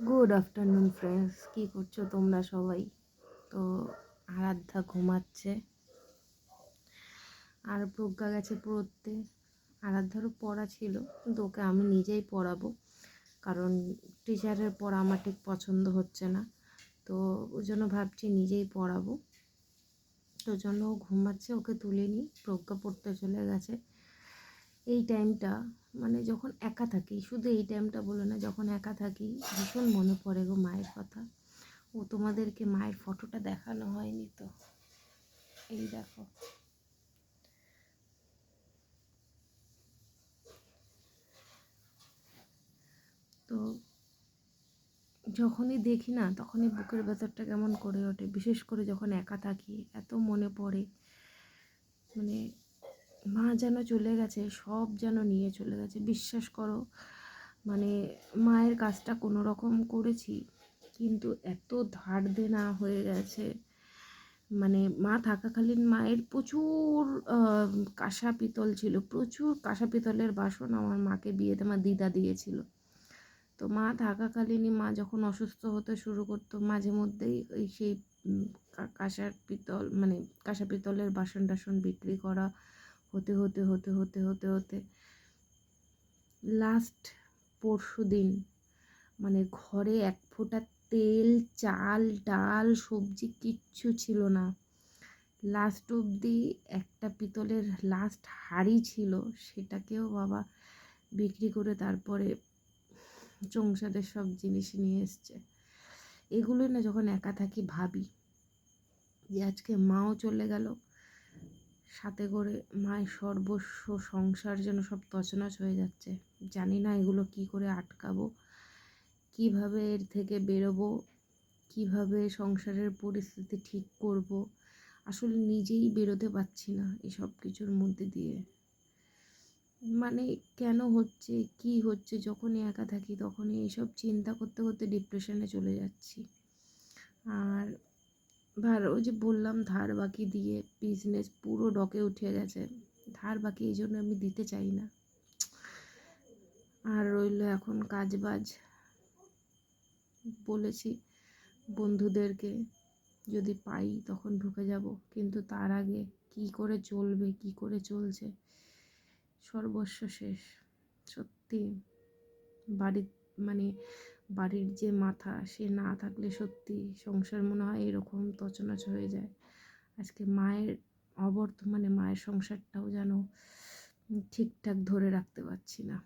Good afternoon friends কী করছ তোমরা সবাই? তো আরাধ্যা ঘুমাচ্ছে। আর প্রজ্ঞা গেছে পড়তে। আরাধ্যারও পড়া ছিল, কিন্তু ওকে আমি নিজেই পড়াবো। কারণ টিচারের পড়া আমার ঠিক পছন্দ হচ্ছে না। তো ওই জন্য ভাবছি নিজেই পড়াবো। তো জন্য ও ঘুমাচ্ছে, ওকে তুলে নিই। প্রজ্ঞা পড়তে চলে গেছে। এই টাইমটা মানে যখন একা থাকি, শুধু এই টাইমটা বলে না, যখন একা থাকি, ভীষণ মনে পড়ে গো মায়ের কথা। ও তোমাদেরকে মায়ের ফটোটা দেখানো হয়নি তো। এই দেখো। তো যখনই দেখি না, তখনই বুকের ভেতরটা কেমন করে ওঠে। বিশেষ করে যখন একা থাকি, এত মনে পড়ে। মানে মা যেন চলে গেছে, সব যেন নিয়ে চলে গেছে। বিশ্বাস করো মানে মায়ের কাজটা কোনো রকম করেছি, কিন্তু এত ধার দেনা হয়ে গেছে। মানে মা থাকাকালীন মায়ের প্রচুর কাঁসা পিতল ছিল, প্রচুর কাঁসা পিতলের বাসন আমার মাকে বিয়েতে আমার দিদা দিয়েছিল। তো মা থাকাকালীনই মা যখন অসুস্থ হতে শুরু করতো, মাঝে মধ্যেই ওই সেই কাঁসার পিতল মানে কাঁসা পিতলের বাসন টাসন বিক্রি করা হতে হতে হতে হতে হতে হতে। লাস্ট পরশু দিন মানে ঘরে এক ফোঁটা তেল, চাল, ডাল, সবজি কিচ্ছু ছিল না। লাস্ট অবধি একটা পিতলের লাস্ট হাড়ি ছিল, সেটাকেও বাবা বিক্রি করে তারপরে সংসারের সব জিনিস নিয়ে এসছে। এগুলো না যখন একা থাকি ভাবি যে আজকে মাও চলে গেল সাথে করে, মায়ের সর্বস্ব সংসার যেন সব তছনছ হয়ে যাচ্ছে। জানি না এগুলো কি করে আটকাবো, কীভাবে এর থেকে বেরোবো, কীভাবে সংসারের পরিস্থিতি ঠিক করব। আসলে নিজেই বেরোতে পারছি না এসব কিছুর মধ্যে দিয়ে। মানে কেন হচ্ছে, কি হচ্ছে, যখনই একা থাকি তখনই এইসব চিন্তা করতে করতে ডিপ্রেশনে চলে যাচ্ছি। আর ভার ওই যে বললাম ধার বাকি দিয়ে বিজনেস পুরো ডকে উঠে গেছে। ধার বাকি এই জন্য আমি দিতে চাই না। আর রইল এখন কাজ বাজ বলেছি বন্ধুদেরকে, যদি পাই তখন ঢুকে যাব, কিন্তু তার আগে কি করে চলবে, কি করে চলছে, সর্বস্ব শেষ। সত্যি বাড়ির মানে বাড়ির যে মাথা, সে না থাকলে সত্যি সংসার মনে হয় এরকম তছনছ হয়ে যায়। আজকে মায়ের, অবর্তমানে মায়ের সংসারটাও যেন ঠিকঠাক ধরে রাখতে পারছি না।